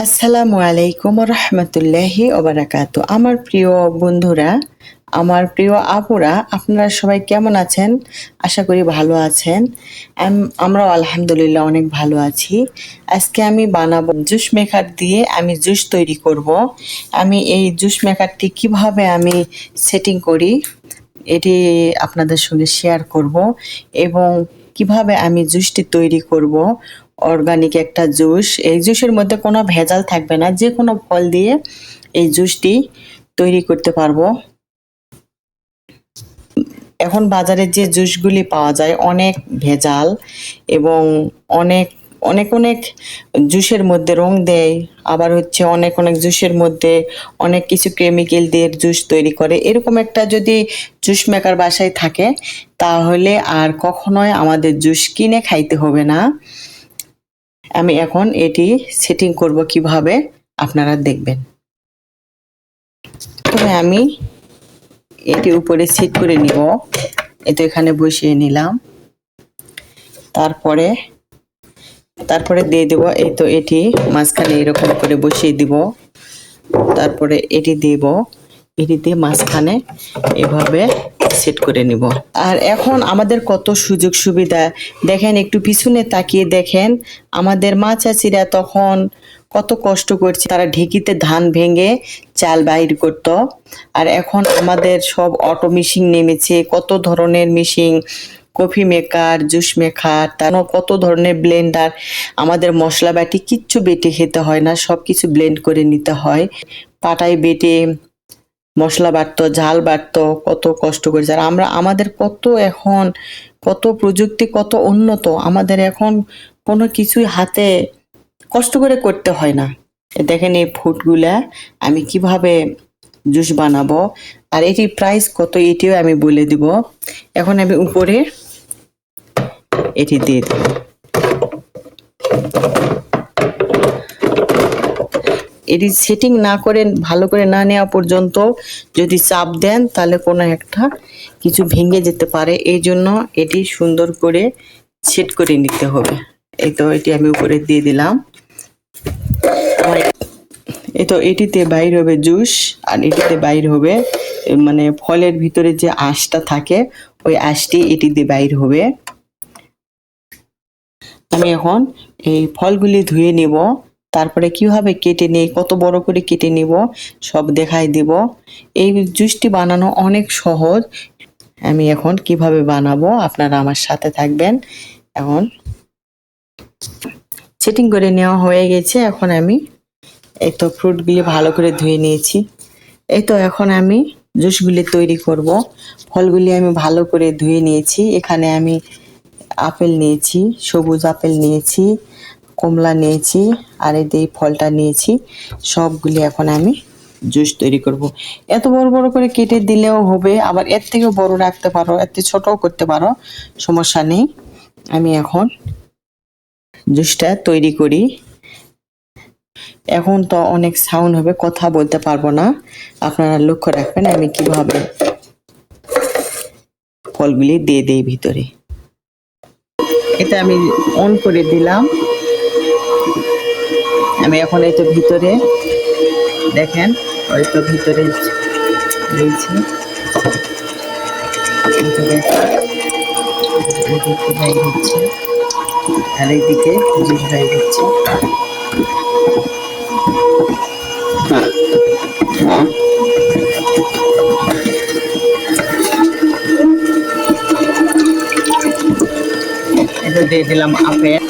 আসসালামু আলাইকুম রহমতুল্লাহি ওবারাকাতু। আমার প্রিয় বন্ধুরা, আমার প্রিয় আপুরা, আপনারা সবাই কেমন আছেন? আশা করি ভালো আছেন। আম- আমরাও আলহামদুলিল্লাহ অনেক ভালো আছি। আজকে আমি বানাবো জুস মেকার দিয়ে আমি জুস তৈরি করব। আমি এই জুস মেকারটি কীভাবে আমি সেটিং করি, এটি আপনাদের সঙ্গে শেয়ার করব এবং কীভাবে আমি জুসটি তৈরি করব? অর্গানিক একটা জুস। এই জুসের মধ্যে কোনো ভেজাল থাকবে না। যে কোনো ফল দিয়ে এই জুসটি তৈরি করতে পারব। এখন বাজারে যে জুসগুলি পাওয়া যায়, অনেক ভেজাল এবং অনেক অনেক অনেক জুসের মধ্যে রং দেয়। আবার হচ্ছে অনেক অনেক জুসের মধ্যে অনেক কিছু কেমিক্যাল দিয়ে জুস তৈরি করে। এরকম একটা যদি জুস মেকার বাসায় থাকে তাহলে আর কখনোই আমাদের জুস কিনে খাইতে হবে না। আমি এখন এটি সেটিং করব কীভাবে, আপনারা দেখবেন। তবে আমি এটি উপরে সেট করে নিব। এটা এখানে বসিয়ে নিলাম। তারপরে তারপরে দিয়ে দেব, এই তো এটি মাঝখানে এরকম করে বসিয়ে দিব। তারপরে এটি দেব। এটি দিয়ে মাঝখানে এভাবে সেট করে নিব। আর এখন আমাদের কত সুযোগ সুবিধা। দেখেন, একটু পিছনে তাকিয়ে দেখেন, আমাদের মা চাচিরা তখন কত কষ্ট করছে। তারা ঢেকিতে ধান ভেঙে চাল বাইর করত। আর এখন আমাদের সব অটো মেশিন নেমেছে, কত ধরনের machine, coffee maker, juice maker, তার কত ধরনের ব্লেন্ডার, আমাদের মশলা বাটি কিচ্ছু বেটে খেতে হয় না সব কিছু ব্লেন্ড করে নিতে হয়। পাটায় বেটে মশলা বাটতো ঝাল বাটতো কত কষ্ট করেছে। আর আমরা, আমাদের কত এখন, কত প্রযুক্তি কত উন্নত, আমাদের এখন কোনো কিছুই হাতে কষ্ট করে করতে হয় না। দেখেন এই ফুডগুলা আমি কীভাবে জুস বানাবো, আর এটির প্রাইস কত এটিও আমি বলে দিব। এখন আমি উপরে এটি দিয়ে দেব। এটি সেটিং না করে, ভালো করে না নেওয়া পর্যন্ত যদি চাপ দেন, তাহলে কোনো একটা কিছু ভেঙে যেতে পারে। এই জন্য এটি সুন্দর করে সেট করে নিতে হবে। এই তো এটি আমি উপরে দিয়ে দিলাম। এই তো এটিতে বাইর হবে জুস, আর এটিতে বাইর হবে মানে ফলের ভিতরে যে আঁশটা থাকে, ওই আঁশটি এটিতে বাইর হবে। আমি এখন এই ফলগুলি ধুয়ে নেব। তারপরে কীভাবে কেটে নেই, কত বড় করে কেটে নিব, সব দেখাই দিব। এই জুসটি বানানো অনেক সহজ। আমি এখন কীভাবে বানাবো, আপনারা আমার সাথে থাকবেন। এখন সেটিং করে নেওয়া হয়ে গেছে। এখন আমি এই তো ফ্রুটগুলি ভালো করে ধুয়ে নিয়েছি। এই তো এখন আমি জুসগুলি তৈরি করব। ফলগুলি আমি ভালো করে ধুয়ে নিয়েছি। এখানে আমি আপেল নিয়েছি, সবুজ আপেল নিয়েছি। কমলা নিয়েছি, আর এই ফলটা নিয়েছি, সবগুলি এখন আমি জুস তৈরি করব। এত বড় বড় করে কেটে দিলেও হবে, আবার এর থেকেও বড় রাখতে পারো, এর থেকে ছোটও করতে পারো, সমস্যা নেই। আমি এখন জুসটা তৈরি করি। এখন তো অনেক সাউন্ড হবে, কথা বলতে পারব না। আপনারা লক্ষ্য রাখবেন আমি কীভাবে ফলগুলি দিয়ে দেই ভিতরে। এটা আমি অন করে দিলাম। আমি এখন এই তো ভিতরে, দেখেন, ওই তো ভিতরে দিয়েছি আর এটা দিয়ে দিলাম আপেল।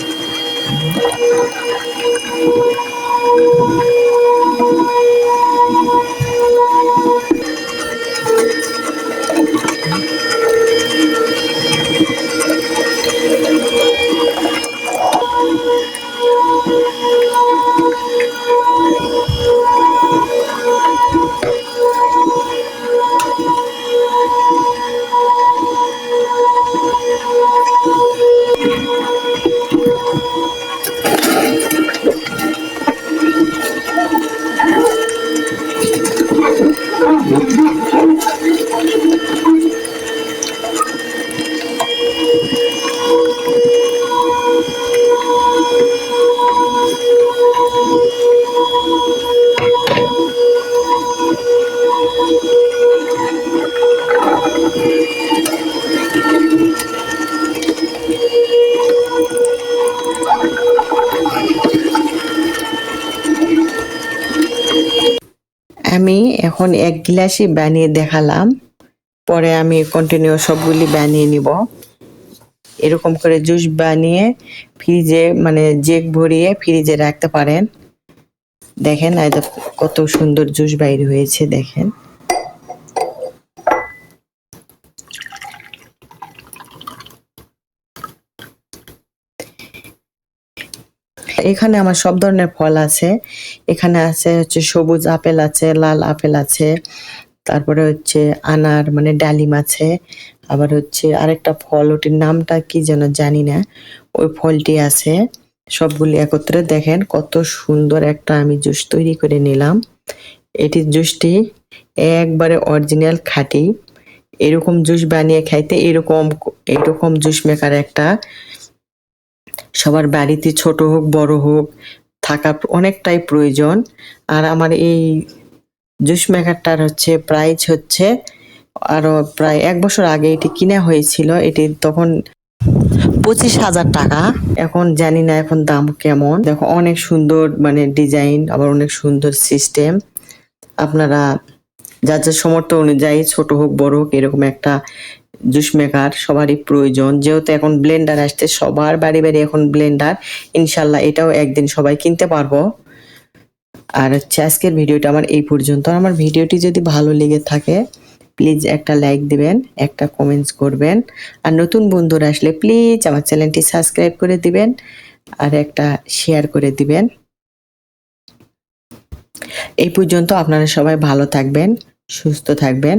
এখন এক গ্লাসই বানিয়ে দেখালাম। পরে আমি কন্টিনিউ সবগুলি বানিয়ে নিব। এরকম করে জুস বানিয়ে ফ্রিজে মানে জেক ভরিয়ে ফ্রিজে রাখতে পারেন। দেখেন কত সুন্দর জুস বাইর হয়েছে, দেখেন। এখানে আমার সব ধরনের ফল আছে। এখানে আছে হচ্ছে সবুজ আপেল আছে, লাল আপেল আছে, তারপরে হচ্ছে আনার মানে ডালিম আছে, আবার হচ্ছে আরেকটা ফল, ওটির নামটা কি যেন জানি না, ওই ফলটি আছে। সবগুলি একত্রে দেখেন কত সুন্দর একটা আমি জুস তৈরি করে নিলাম। এটির জুসটি একবারে অরিজিনাল খাঁটি। এরকম জুস বানিয়ে খাইতে এরকম এরকম জুস মেকার একটা সবার বাড়িতে ছোট হোক, বড় হোক, থাকা অনেকটাই প্রয়োজন। আর আমার এই জুস মেকারটার হচ্ছে প্রাইস হচ্ছে আরও প্রায় এক বছর আগে এটি কিনা হয়েছিল। এটি তখন পঁচিশ হাজার টাকা। এখন জানি না এখন দাম কেমন। দেখো, অনেক সুন্দর মানে ডিজাইন আবার অনেক সুন্দর সিস্টেম আপনারা যার যার সমর্থ অনুযায়ী ছোট হোক, বড় হোক, এরকম একটা জুস মেকার সবারই প্রয়োজন। যেহেতু এখন ব্লেন্ডার আসছে, সবার বাড়ি বাড়ি এখন ব্লেন্ডার ইনশাল্লাহ এটাও একদিন সবাই কিনতে পারব। আর হচ্ছে আজকের ভিডিওটা আমার এই পর্যন্ত। আমার ভিডিওটি যদি ভালো লেগে থাকে প্লিজ একটা লাইক দিবেন, একটা কমেন্টস করবেন। আর নতুন বন্ধুরা আসলে প্লিজ আমার চ্যানেলটি সাবস্ক্রাইব করে দিবেন আর একটা শেয়ার করে দিবেন। এই পর্যন্ত আপনারা সবাই ভালো থাকবেন, সুস্থ থাকবেন।